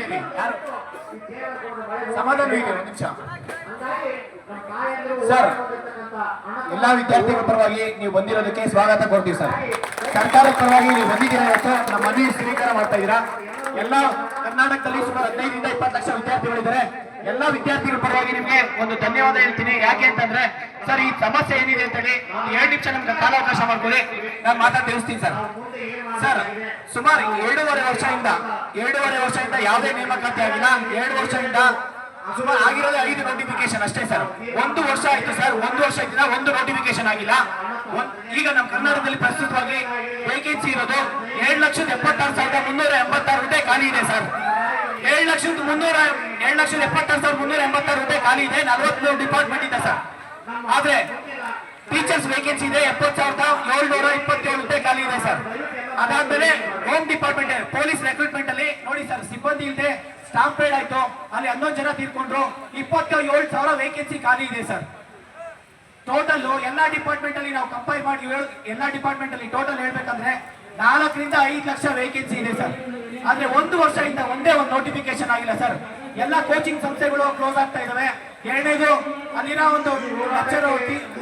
ಕಚೇರಿ ಸಮಾಧಾನ ಇದೆ ಒಂದು ನಿಮಿಷ. ಸರ್, ಎಲ್ಲಾ ವಿದ್ಯಾರ್ಥಿಗಳ ಪರವಾಗಿ ನೀವು ಬಂದಿರೋದಕ್ಕೆ ಸ್ವಾಗತ ಕೊಡ್ತೀವಿ ಸರ್. ಸರ್ಕಾರದ ಪರವಾಗಿ ನೀವು ಬಂದಿದ್ದೀರಾ ನಮ್ಮ ಮನವಿ ಸ್ವೀಕಾರ ಮಾಡ್ತಾ ಇದ್ದೀರಾ? ಎಲ್ಲ ಕರ್ನಾಟಕದಲ್ಲಿ ಸುಮಾರು ಹದಿನೈದರಿಂದ ಇಪ್ಪತ್ತು ಲಕ್ಷ ವಿದ್ಯಾರ್ಥಿಗಳಿದ್ದಾರೆ. ಎಲ್ಲ ವಿದ್ಯಾರ್ಥಿಗಳ ಪರವಾಗಿ ನಿಮಗೆ ಒಂದು ಧನ್ಯವಾದ ಹೇಳ್ತೀನಿ. ಯಾಕೆ ಅಂತಂದ್ರೆ, ಸರ್, ಈ ಸಮಸ್ಯೆ ಏನಿದೆ ಅಂತ ಹೇಳಿ ಒಂದು ಎರಡು ನಿಮಿಷ ನಮ್ಗೆ ಕಾಲಾವಕಾಶ ಮಾಡ್ಕೊಳ್ಳಿ. ನಾನು ಮಾತಾಡ್ ತಿಳಿಸ್ತೀನಿ, ಸರ್. ಸರ್, ಸುಮಾರು ಎರಡೂವರೆ ವರ್ಷದಿಂದ ಎರಡೂವರೆ ವರ್ಷದಿಂದ ಯಾವುದೇ ನೇಮಕಾತಿ ಆಗಿಲ್ಲ. ಎರಡು ವರ್ಷದಿಂದ ಸುಮಾರು ಆಗಿರೋದೇ ಐದು ನೋಟಿಫಿಕೇಶನ್ ಅಷ್ಟೇ, ಸರ್. ಒಂದು ವರ್ಷ ಆಯ್ತು, ಸರ್. ಒಂದು ವರ್ಷ ಆಯ್ತಿನ ಒಂದು ನೋಟಿಫಿಕೇಶನ್ ಆಗಿಲ್ಲ. ಈಗ ನಮ್ಮ ಕರ್ನಾಟಕದಲ್ಲಿ ಪ್ರಸ್ತುತವಾಗಿ ವೇಕೆನ್ಸಿ ಇರೋದು ಏಳು ಲಕ್ಷದ ಎಪ್ಪತ್ತಾರು ಸಾವಿರದ ಮುನ್ನೂರ ಎಂಬತ್ತಾರು ರೂಪಾಯಿ ಖಾಲಿ ಇದೆ ಸರ್. ಏಳು ಲಕ್ಷದ ಮುನ್ನೂರ, ಏಳು ಲಕ್ಷದ ಎಪ್ಪತ್ತಾರು ಸಾವಿರದ ಮುನ್ನೂರ ಎಂಬತ್ತಾರು ರೂಪಾಯಿ ಖಾಲಿ ಇದೆ, ನಲವತ್ಮೂರು ಡಿಪಾರ್ಟ್ಮೆಂಟ್ ಇದೆ ಸರ್. ಆದ್ರೆ ಟೀಚರ್ಸ್ ವೇಕೆನ್ಸಿ ಇದೆ, ಎಪ್ಪತ್ತು ಸಾವಿರದ ಏಳ್ನೂರ ಇಪ್ಪತ್ತೇಳು ರೂಪಾಯಿ ಖಾಲಿ ಇದೆ ಸರ್. ಅದಾದ್ಮೇಲೆ ಹೋಮ್ ಡಿಪಾರ್ಟ್ಮೆಂಟ್ ಪೊಲೀಸ್ ರೆಕ್ರೂಟ್ಮೆಂಟ್ ಅಲ್ಲಿ, ನೋಡಿ ಸರ್, ಸಿಬ್ಬಂದಿ ಇಲ್ಲದೆ ಸ್ಟಾಂಪ್ ಪೇಡ್ ಆಯ್ತು. ಅಲ್ಲಿ ಹನ್ನೊಂದು ಜನ ತೀರ್ಕೊಂಡ್ರು ಇಪ್ಪತ್ತ ಏಳು ಸಾವಿರ ವೇಕೆನ್ಸಿ ಖಾಲಿ ಇದೆ ಸರ್. ಟೋಟಲ್ ಎಲ್ಲ ಡಿಪಾರ್ಟ್ಮೆಂಟ್ ಅಲ್ಲಿ ನಾವು ಕಂಪೇರ್ ಮಾಡಿ ಎಲ್ಲ ಡಿಪಾರ್ಟ್ಮೆಂಟ್ ಅಲ್ಲಿ ಟೋಟಲ್ ಹೇಳ್ಬೇಕಂದ್ರೆ ನಾಲ್ಕರಿಂದ ಐದು ಲಕ್ಷ ವೇಕೆನ್ಸಿ ಇದೆ ಸರ್ ಆದ್ರೆ ಒಂದು ವರ್ಷದಿಂದ ಒಂದೇ ಒಂದು ನೋಟಿಫಿಕೇಶನ್ ಆಗಿಲ್ಲ ಸರ್ ಎಲ್ಲ ಕೋಚಿಂಗ್ ಸಂಸ್ಥೆಗಳು ಕ್ಲೋಸ್ ಆಗ್ತಾ ಇದಾವೆ. ಎರಡನೇದು, ಅಲ್ಲಿರೋ ಒಂದು ಲೆಕ್ಚರ್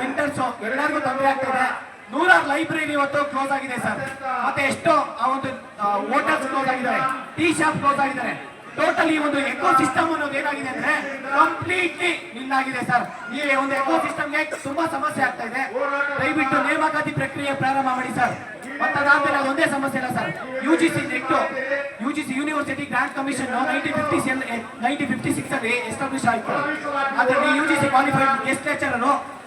ಮೆಂಟರ್ಸ್ ಎಲ್ಲರಿಗೂ ತೊಂದರೆ ಆಗ್ತಾ ಇದೆ. ನೂರಾರು ಲೈಬ್ರರಿ ಇವತ್ತು ಕ್ಲೋಸ್ ಆಗಿದೆ ಸರ್ ಮತ್ತೆ ಎಷ್ಟೋ ಆ ಒಂದು ಹೋಟೆಲ್ಸ್ ಕ್ಲೋಸ್ ಆಗಿದ್ದಾರೆ ಟೀ ಶಾಪ್ ಕ್ಲೋಸ್ ಆಗಿದ್ದಾರೆ ಟೋಟಲ್ ಒಂದು ಎಕೋ ಸಿಸ್ಟಮ್ ಅನ್ನೋದು ಏನಾಗಿದೆ ಅಂದ್ರೆ ಕಂಪ್ಲೀಟ್ಲಿ ನಿಲ್ಲಾಗಿದೆ ಸರ್ ಈ ಒಂದು ಎಕೋ ಸಿಸ್ಟಮ್ಗೆ ತುಂಬಾ ಸಮಸ್ಯೆ ಆಗ್ತಾ ಇದೆ. ದಯವಿಟ್ಟು ನೇಮಕಾತಿ ಪ್ರಕ್ರಿಯೆ ಪ್ರಾರಂಭ ಮಾಡಿ ಸರ್ ಮತ್ತೆ ಅದಾದ್ಮೇಲೆ ಅದೊಂದೇ ಸಮಸ್ಯೆ ಇಲ್ಲ sir U G C NET U G C university grant commission nineteen fifty nineteen fifty six ಅಲ್ಲಿ ಎಸ್ಟಾಬ್ಲಿಷ್ ಆಯ್ತು. ಅದರಲ್ಲಿ U G C qualified guest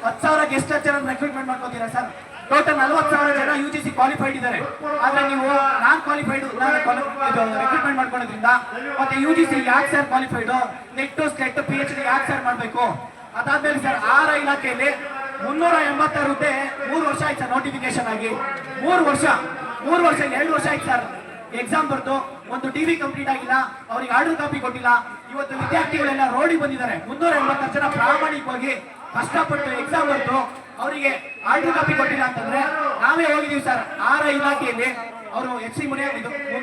ಹತ್ತು ಸಾವಿರ ಗೆಸ್ಟ್ ಲೆಕ್ಚರ್ ರೆಕ್ರೂಟ್ಮೆಂಟ್ ಮಾಡ್ಕೋತೀರಾ ಸರ್ ಟೋಟಲ್ ನಲವತ್ತು ಸಾವಿರ ಜನ ಯು ಜಿ ಸಿ ಕ್ವಾಲಿಫೈಡ್ ಇದ್ದಾರೆ. ಆದ್ರೆ ನೀವು ನಾನ್ ಕ್ವಾಲಿಫೈಡ್ ರೆಕ್ರೂಟ್ಮೆಂಟ್ ಮಾಡ್ಕೊಳ್ಳೋದ್ರಿಂದ ಮತ್ತೆ ಯು ಜಿ ಸಿ ಯಾಕೆ sir qualified NET SLET P H D ಯಾಕೆ ಸರ್ ಮಾಡಬೇಕು? ಅದಾದ್ಮೇಲೆ ಸರ್ ಆರ ಇಲಾಖೆಯಲ್ಲಿ ಮುನ್ನೂರ ಎಂಬತ್ತಾರು ಹುದ್ದೆ ಮೂರು ವರ್ಷ ಆಯ್ತು ಸರ್ ನೋಟಿಫಿಕೇಶನ್ ಆಗಿ. ಮೂರು ವರ್ಷ ಮೂರು ವರ್ಷ, ಎರಡು ವರ್ಷ ಆಯ್ತು ಸರ್ ಎಕ್ಸಾಮ್ ಬರ್ತು ಒಂದು ಡಿಗ್ರಿ ಕಂಪ್ಲೀಟ್ ಆಗಿಲ್ಲ, ಅವ್ರಿಗೆ ಆರ್ಡರ್ ಕಾಪಿ ಕೊಟ್ಟಿಲ್ಲ. ಇವತ್ತು ವಿದ್ಯಾರ್ಥಿಗಳೆಲ್ಲ ರೋಡಿಗೆ ಬಂದಿದ್ದಾರೆ. ಮುನ್ನೂರ ಎಂಬತ್ತಾರು ಜನ ಪ್ರಾಮಾಣಿಕವಾಗಿ ಕಷ್ಟಪಟ್ಟು ಎಕ್ಸಾಮ್ ಬರ್ತು ಅವರಿಗೆ ಆರ್ಡರ್ ಕಾಪಿ ಕೊಟ್ಟಿಲ್ಲ ಅಂತಂದ್ರೆ ನಾವೇ ಹೋಗಿದೀವಿ ಸರ್. ಆರ ಇಲಾಖೆಯಲ್ಲಿ ಅವರು ಎಚ್ ಸಿ ಮುನಿಯ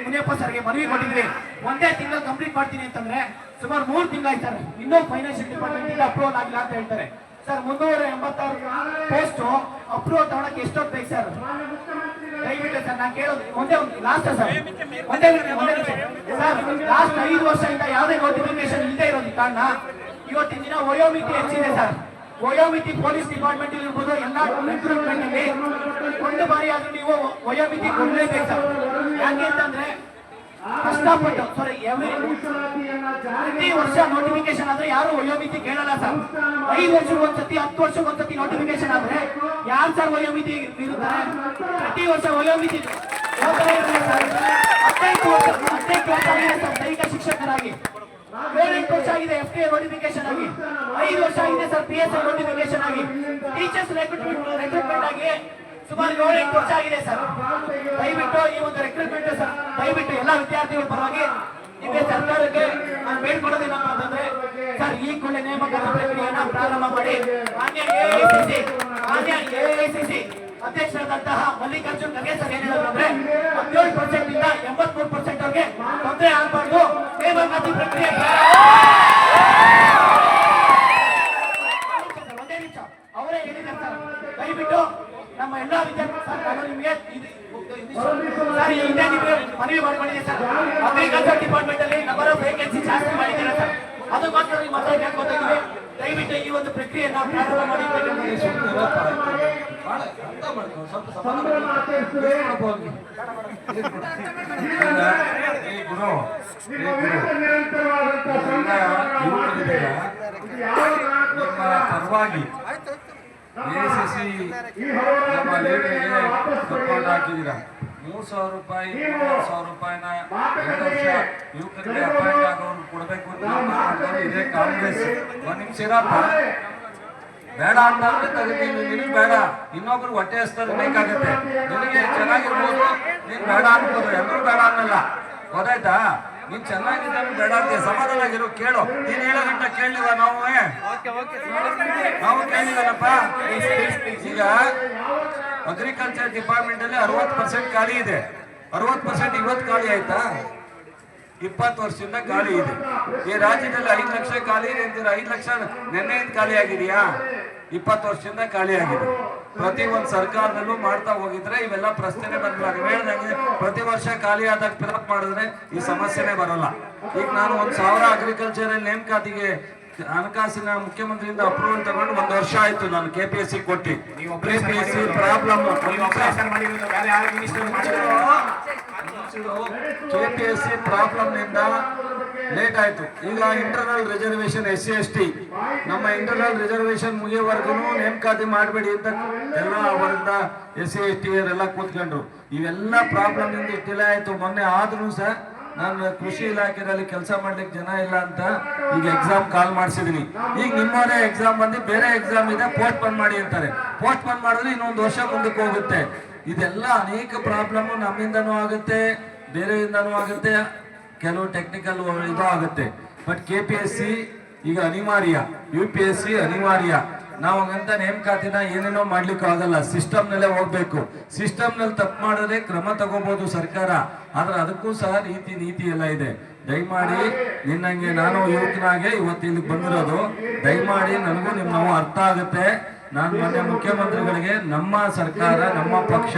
ಮುನಿಯಪ್ಪ ಸರ್ಗೆ ಮನವಿ ಕೊಟ್ಟಿದ್ವಿ. ಒಂದೇ ತಿಂಗಳು ಕಂಪ್ಲೀಟ್ ಮಾಡ್ತೀನಿ ಅಂತಂದ್ರೆ ಸುಮಾರು ಮೂರು ತಿಂಗಳಾಯ್ತು ಸರ್. ಇನ್ನೂ ಫೈನಾನ್ಷಿಯಲ್ ಡಿಪಾರ್ಟ್ಮೆಂಟ್ ಇಂದ ಅಪ್ರೂವಲ್ ಆಗಿಲ್ಲ ಅಂತ ಹೇಳ್ತಾರೆ. ಸರ್, ಮುನ್ನೂರ ಎಂಬತ್ತಾರು ಪೋಸ್ಟ್ ಅಪ್ರೂವಲ್ ತಗೊಳಕ್ಕೆ ಎಷ್ಟೊತ್ತು ಬೇಕು ಸರ್? ದಯವಿಟ್ಟು ಸರ್, ನಾನು ಕೇಳೋದು ಒಂದೇ ಒಂದು ಲಾಸ್ಟ್ ಸರ್. ಒಂದೇ ಸರ್ ಲಾಸ್ಟ್ ಐದು ವರ್ಷದಿಂದ ಯಾವುದೇ ನೋಟಿಫಿಕೇಶನ್ ಇಲ್ಲದೆ ಇರೋದು ಕಾರಣ ಇವತ್ತಿನ ದಿನ ವಯೋಮಿತಿ ಹೆಚ್ಚಿದೆ ಸರ್. ವಯೋಮಿತಿ ಪೊಲೀಸ್ ಡಿಪಾರ್ಟ್ಮೆಂಟ್ ಇರ್ಬೋದು, ಎಲ್ಲ ರಿಕ್ರೂಟ್ಮೆಂಟ್ ಅಲ್ಲಿ ಒಂದು ಬಾರಿ ಆದ್ರೂ ನೀವು ವಯೋಮಿತಿ ಕೊಡಲೇಬೇಕು ಯಾಕೆ ಅಂತಂದ್ರೆ ಕಷ್ಟಪಟ್ಟು ಸಾರಿ ಪ್ರತಿ ವರ್ಷ ನೋಟಿಫಿಕೇಶನ್ ಆದ್ರೆ ಯಾರು ವಯೋಮಿತಿ ಕೇಳಲ್ಲ ಸರ್. ಐದು ವರ್ಷಕ್ಕೆ ಒಂದ್ಸತಿ, ಹತ್ತು ವರ್ಷಕ್ಕೆ ಒಂದ್ಸತಿ ನೋಟಿಫಿಕೇಶನ್ ಆದ್ರೆ ಯಾರು ಸರ್ ವಯೋಮಿತಿ ಇರುತ್ತಾರೆ? ಪ್ರತಿ ವರ್ಷ ವಯೋಮಿತಿ. ಹದಿನೈದು ವರ್ಷ, ಹದಿನೈದು ವರ್ಷ ಆಗಿದೆ ಸರ್ ದೈಹಿಕ ಶಿಕ್ಷಕರಾಗಿ ಏಳೆಂಟು ಟಿ ನೋಟಿಫಿಕೇಶನ್ ಆಗಿ, ಐದು ವರ್ಷ ಆಗಿದೆ sir P S I notification ಆಗಿ. ಟೀಚರ್ಸ್ ರೆಕ್ರೂಟ್ಮೆಂಟ್ ರೆಕ್ರೂಟ್ಮೆಂಟ್ ಆಗಿ ಸುಮಾರು ಏಳೆಂಟು ವರ್ಷ ಆಗಿದೆ ಸರ್ ದಯವಿಟ್ಟು ಈ ಒಂದು ರೆಕ್ರೂಟ್ಮೆಂಟ್ ಸರ್ ದಯವಿಟ್ಟು ಎಲ್ಲ ವಿದ್ಯಾರ್ಥಿಗಳ ಪರವಾಗಿ ನಿಮಗೆ ಸರ್ಕಾರಕ್ಕೆ ನಾನು ಬೇಡ್ಕೊಡೋದೇನಪ್ಪ ಅಂತಂದ್ರೆ ಸರ್ ಈ ಕೂಡಲೇ ನೇಮಕಾತಿ ಪ್ರಕ್ರಿಯೆಯನ್ನ ಪ್ರಾರಂಭ ಮಾಡಿ. ಎಐಸಿಸಿ ಅಧ್ಯಕ್ಷರಾದಂತಹ ಮಲ್ಲಿಕಾರ್ಜುನ್ ಖರ್ಗೆ ಸರ್ ಏನ್ ಹೇಳಿದ್ರು ಹದಿನೇಳು ಪರ್ಸೆಂಟ್ ಇಂದ ಎಂಬತ್ಮೂರು ಪರ್ಸೆಂಟ್ ಅವ್ರಿಗೆ ತೊಂದರೆ ಆಗಬಾರ್ದು. ನೇಮಕಾತಿ ಪ್ರಕ್ರಿಯೆ ಪ್ರಾರಂಭ- ಒಂದೇ ನಿಮಿಷ ಅವರೇ ಹೇಳಿದ್ದಾರೆ ಸರ್ ದಯವಿಟ್ಟು ನಮ್ಮ ಎಲ್ಲಾ ವಿದ್ಯಾರ್ಥಿ ಸರ್ ನಾನು ನಿಮಗೆ ಇದು- ಸರ್ ಈ ಹಿಂದೆ ನಿಮಗೆ ಮನವಿ ಮಾಡ್ಕೊಂಡಿದ್ದೆ ಸರ್ ಅಗ್ರಿಕಲ್ಚರ್ ಡಿಪಾರ್ಟ್ಮೆಂಟ್ ಅಲ್ಲಿ ನಂಬರ್ ಆಫ್ ವೇಕೆನ್ಸಿ ಜಾಸ್ತಿ ಮಾಡಿದ್ದೀರಾ ಸರ್ ಅದಕ್ಕೋಸ್ಕರ ನಿಮ್ಮ ಹತ್ರ ಕೇಳ್ಕೊತಾ ಇದೀವಿ ದಯವಿಟ್ಟು ಈ ಒಂದು ಪ್ರಕ್ರಿಯೆಯನ್ನ ಪ್ರಾರಂಭ ಮಾಡಿ ಅಂತ ಕೇಳ್ಕೊತಾ ಏ ಗುರು ಏ ಗುರು ಎಲ್ಲ ಯುವಕರಿದ್ದೀರ ನಿಮ್ಮ ಪರವಾಗಿ. ಎಸಿಸಿ ನಮ್ಮ ಸಪೋರ್ಟ್ ಹಾಕಿದ್ದೀರ? ಮೂರು ಸಾವಿರ ರೂಪಾಯಿ ಮೂರು ಸಾವಿರ ರೂಪಾಯಿನ ಎರಡು ವರ್ಷ ಯುವಕರಿಗೆ ಅಪಾಯಿಂಟ್ ಆಗೋರು ಕೊಡಬೇಕು ಅಂತ ಇದೇ ಕಾಂಗ್ರೆಸ್. ಒಂದ್ ನಿಮಿಷ ಇರಪ್ಪ. ಬೇಡ ಅಂತಂದ್ರೆ ತಗಿತೀನಿ. ನಿನಗೆ ಬೇಡ. ಇನ್ನೊಬ್ರು ಹೊಟ್ಟೆ ಹಸ್ತಾರೆ ಬೇಕಾಗತ್ತೆ. ನಿನಗೆ ಚೆನ್ನಾಗಿರ್ಬೋದು. ನೀನ್ ಬೇಡ ಅನ್ಬೋದು ಎಲ್ಲರೂ ಬೇಡ ಅನ್ನಲ್ಲ. ಗೊತ್ತಾಯ್ತಾ? ನೀನ್ ಚೆನ್ನಾಗಿದ್ದಾನೆ ಬೇಡ ಅಂತ ಸಮಾಧಾನ ಆಗಿರು ಕೇಳು. ನೀನ್ ಹೇಳೋ ಗಂಟ ಕೇಳಿದ ನಾವು? ನಾವು ಕೇಳಿದನಪ್ಪ? ಈಗ ಅಗ್ರಿಕಲ್ಚರ್ ಡಿಪಾರ್ಟ್ಮೆಂಟ್ ಅಲ್ಲಿ ಅರವತ್ತು ಪರ್ಸೆಂಟ್ ಖಾಲಿ ಇದೆ. ಅರವತ್ತು ಪರ್ಸೆಂಟ್ ಇವತ್ತು ಖಾಲಿ ಆಯ್ತಾ? ಇಪ್ಪತ್ತು ವರ್ಷದಿಂದ ಖಾಲಿ ಇದೆ. ಈ ರಾಜ್ಯದಲ್ಲಿ ಐದು ಲಕ್ಷ ಖಾಲಿ ಐದು ಲಕ್ಷ ನಿನ್ನೆಯಿಂದ ಖಾಲಿ ಆಗಿದೆಯಾ? ಇಪ್ಪತ್ತು ವರ್ಷದಿಂದ ಖಾಲಿ ಆಗಿದೆ ಪ್ರತಿ ಒಂದು ಸರ್ಕಾರದಲ್ಲೂ ಮಾಡ್ತಾ ಹೋಗಿದ್ರೆ ಇವೆಲ್ಲ ಪ್ರಶ್ನೆ ನೀವು ಹೇಳ್ದಂಗೆ ಪ್ರತಿ ವರ್ಷ ಖಾಲಿ ಆದಾಗ ಫಿಲಪ್ ಮಾಡಿದ್ರೆ ಈ ಸಮಸ್ಯೆನೇ ಬರಲ್ಲ. ಈಗ ನಾನು ಒಂದು ಸಾವಿರ ಅಗ್ರಿಕಲ್ಚರ್ ನೇಮಕಾತಿಗೆ ಹಣಕಾಸಿನ ಮುಖ್ಯಮಂತ್ರಿಯಿಂದ ಅಪ್ರೂವಲ್ ತಗೊಂಡು ಒಂದು ವರ್ಷ ಆಯ್ತು ನಾನು ಕೆ ಪಿ ಎಸ್ ಸಿ ಕೊಟ್ಟಿ. K P S C problem K P S C ಪ್ರಾಬ್ಲಮ್ನಿಂದ late ಆಯ್ತು. ಈಗ internal reservation S C S T ನಮ್ಮ ಇಂಟರ್ನಲ್ ರಿಸರ್ವೇಶನ್ ಮುಗಿಯೋವರೆಗೂ ನೇಮಕಾತಿ ಮಾಡಬೇಡಿ ಅಂತ ಎಲ್ಲ ಅವರಿಂದ ಎಸ್ ಸಿ ಎಸ್ ಟಿ ಅವರೆಲ್ಲ ಕೂತ್ಕೊಂಡ್ರು. ಇವೆಲ್ಲ ಪ್ರಾಬ್ಲಮ್ನಿಂದ ಡಿಲೇ ಆಯ್ತು. ಮೊನ್ನೆ ಆದ್ರೂ ಸಹ ನಾನು ಕೃಷಿ ಇಲಾಖೆಯಲ್ಲಿ ಕೆಲಸ ಮಾಡ್ಲಿಕ್ಕೆ ಜನ ಇಲ್ಲ ಅಂತ ಈಗ ಎಕ್ಸಾಮ್ ಕಾಲ್ ಮಾಡಿಸಿದೀನಿ. ಈಗ ನಿಮ್ಮವರೇ ಎಕ್ಸಾಮ್ ಬಂದು ಬೇರೆ ಎಕ್ಸಾಮ್ ಇದೆ ಪೋಸ್ಟ್ ಪೋನ್ ಮಾಡಿ ಅಂತಾರೆ. ಪೋಸ್ಟ್ ಪೋನ್ ಮಾಡಿದ್ರೆ ಇನ್ನೊಂದು ವರ್ಷ ಮುಂದಕ್ಕೆ ಹೋಗುತ್ತೆ. ಇದೆಲ್ಲ ಅನೇಕ ಪ್ರಾಬ್ಲಮ್ ನಮ್ಮಿಂದನೂ ಆಗುತ್ತೆ, ಬೇರೆಯಿಂದನೂ ಆಗುತ್ತೆ, ಕೆಲವು ಟೆಕ್ನಿಕಲ್ ಇದು ಆಗುತ್ತೆ. But K P S C ಈಗ ಅನಿವಾರ್ಯ ಯು ಪಿ ಎಸ್ ಸಿ ಅನಿವಾರ್ಯ. ನಾವು ಹಂಗಂತ ನೇಮಕಾತಿನ ಏನೇನೋ ಮಾಡ್ಲಿಕ್ಕೆ ಆಗಲ್ಲ ಸಿಸ್ಟಮ್ ನಲ್ಲೇ ಹೋಗ್ಬೇಕು. ಸಿಸ್ಟಮ್ನಲ್ಲಿ ತಪ್ಪು ಮಾಡಿದ್ರೆ ಕ್ರಮ ತಗೋಬಹುದು ಸರ್ಕಾರ, ಆದ್ರೆ ಅದಕ್ಕೂ ಸಹ ರೀತಿ ನೀತಿ ಎಲ್ಲ ಇದೆ. ದಯಮಾಡಿ ನಿನ್ನಂಗೆ ನಾನು ಯುವಕನಾಗೆ ಇವತ್ತು ಇಲ್ಲಿಗೆ ಬಂದಿರೋದು, ದಯಮಾಡಿ ನನಗೂ ನಿಮ್ಮ ನೋವು ಅರ್ಥ ಆಗುತ್ತೆ. ನಾನು ಮೊನ್ನೆ ಮುಖ್ಯಮಂತ್ರಿಗಳಿಗೆ ನಮ್ಮ ಸರ್ಕಾರ, ನಮ್ಮ ಪಕ್ಷ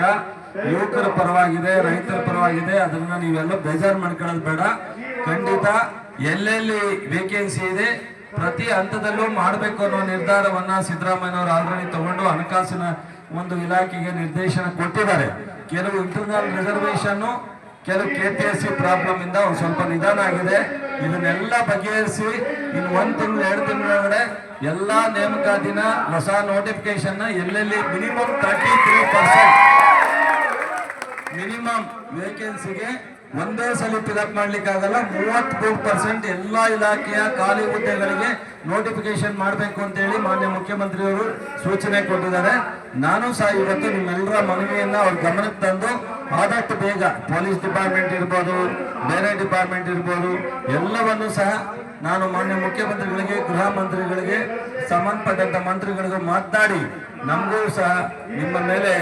ಯುವಕರ ಪರವಾಗಿದೆ, ರೈತರ ಪರವಾಗಿದೆ. ಅದನ್ನ ನೀವೆಲ್ಲ ಬೇಜಾರು ಮಾಡ್ಕೊಳ್ಳೋದು ಬೇಡ. ಖಂಡಿತ ಎಲ್ಲೆಲ್ಲಿ ವೇಕೆನ್ಸಿ ಇದೆ, ಪ್ರತಿ ಹಂತದಲ್ಲೂ ಮಾಡಬೇಕು ಅನ್ನೋ ನಿರ್ಧಾರವನ್ನ ಸಿದ್ದರಾಮಯ್ಯನವರು ಆಲ್ರೆಡಿ ತಗೊಂಡು ಹಣಕಾಸಿನ ಒಂದು ಇಲಾಖೆಗೆ ನಿರ್ದೇಶನ ಕೊಟ್ಟಿದ್ದಾರೆ. ಕೆಲವು ಇಂಟರ್ನಲ್ ರಿಸರ್ವೇಶನ್ ಕೆಲವು K P S C problem ಇಂದ ಸ್ವಲ್ಪ ನಿಧಾನ ಆಗಿದೆ. ಇದನ್ನೆಲ್ಲ ಬಗೆಹರಿಸಿ ಇನ್ನು ಒಂದು ತಿಂಗಳು, ಎರಡು ತಿಂಗಳೊಳಗಡೆ ಎಲ್ಲಾ ನೇಮಕಾತಿನ ಹೊಸ ನೋಟಿಫಿಕೇಶನ್ ಎಲ್ಲೆಲ್ಲಿ minimum thirty three percent minimum ವೇಕೆನ್ಸಿಗೆ ಒಂದೇ ಸಲ ಫಿಲಪ್ ಮಾಡ್ಲಿಕ್ಕೆ ಆಗಲ್ಲ ಮೂವತ್ಮೂರು ಪರ್ಸೆಂಟ್ ಎಲ್ಲ ಇಲಾಖೆಯ ಖಾಲಿ ಹುದ್ದೆಗಳಿಗೆ ನೋಟಿಫಿಕೇಶನ್ ಮಾಡಬೇಕು ಅಂತ ಹೇಳಿ ಮಾನ್ಯ ಮುಖ್ಯಮಂತ್ರಿಯವರು ಸೂಚನೆ ಕೊಟ್ಟಿದ್ದಾರೆ. ನಾನು ಸಹ ಇವತ್ತು ನಿಮ್ಮೆಲ್ಲರ ಮನವಿಯನ್ನ ಅವ್ರ ಗಮನಕ್ಕೆ ತಂದು ಆದಷ್ಟು ಬೇಗ ಪೊಲೀಸ್ ಡಿಪಾರ್ಟ್ಮೆಂಟ್ ಇರ್ಬೋದು, ಬೇರೆ ಡಿಪಾರ್ಟ್ಮೆಂಟ್ ಇರ್ಬೋದು, ಎಲ್ಲವನ್ನು ಸಹ ನಾನು ಮಾನ್ಯ ಮುಖ್ಯಮಂತ್ರಿಗಳಿಗೆ, ಗೃಹ ಮಂತ್ರಿಗಳಿಗೆ, ಸಂಬಂಧಪಟ್ಟಂತ ಮಂತ್ರಿಗಳಿಗೂ ಮಾತನಾಡಿ, ನಮಗೂ ಸಹ ನಿಮ್ಮ ಮೇಲೆ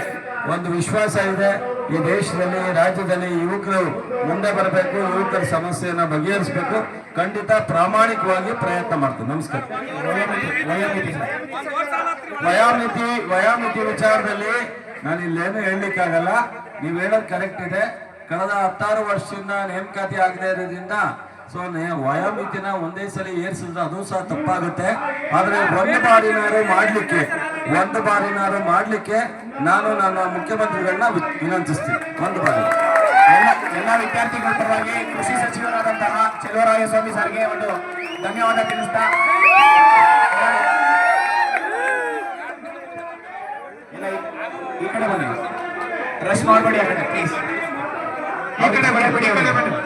ಒಂದು ವಿಶ್ವಾಸ ಇದೆ. ಈ ದೇಶದಲ್ಲಿ ರಾಜ್ಯದಲ್ಲಿ ಯುವಕರು ಮುಂದೆ ಬರಬೇಕು, ಯುವಕರ ಸಮಸ್ಯೆಯನ್ನ ಬಗೆಹರಿಸಬೇಕು. ಖಂಡಿತ ಪ್ರಾಮಾಣಿಕವಾಗಿ ಪ್ರಯತ್ನ ಮಾಡ್ತೀನಿ. ನಮಸ್ಕಾರ. ವಯೋಮಿತಿ ವಯೋಮಿತಿ ವಿಚಾರದಲ್ಲಿ ನಾನು ಇಲ್ಲೇನು ಹೇಳಲಿಕ್ಕಾಗಲ್ಲ. ನೀವು ಹೇಳೋದು ಕರೆಕ್ಟ್ ಇದೆ. ಕಳೆದ ಹತ್ತಾರು ವರ್ಷದಿಂದ ನೇಮಕಾತಿ ಆಗದೆ ಇರೋದ್ರಿಂದ ಸೊ ವಯೋಮಿತಿನ ಒಂದೇ ಸಲ ಏರ್ಸಿದ್ರೆ ಅದು ಸಹ ತಪ್ಪಾಗುತ್ತೆ. ಆದ್ರೆ ಒಂದು ಬಾರಿನಾರು ಮಾಡ್ಲಿಕ್ಕೆ, ಒಂದು ಬಾರಿನಾರು ಮಾಡ್ಲಿಕ್ಕೆ ನಾನು ನನ್ನ ಮುಖ್ಯಮಂತ್ರಿಗಳನ್ನ ವಿನಂತಿಸ್ತೀನಿ. ಒಂದು ಬಾರಿ. ಎಲ್ಲ ವಿದ್ಯಾರ್ಥಿಗಳ ಪರವಾಗಿ ಕೃಷಿ ಸಚಿವರಾದಂತಹ ಚೆಲುವರಾಯ ಸ್ವಾಮಿ ಸರ್ಗೆ ಒಂದು ಧನ್ಯವಾದ ತಿಳಿಸ್ತಾ. ಈ- ಕಡೆ ಬನ್ನಿ. ರಶ್ ಮಾಡಬೇಡಿ ಆ ಕಡೆ ಪ್ಲೀಸ್ ಈ ಕಡೆ.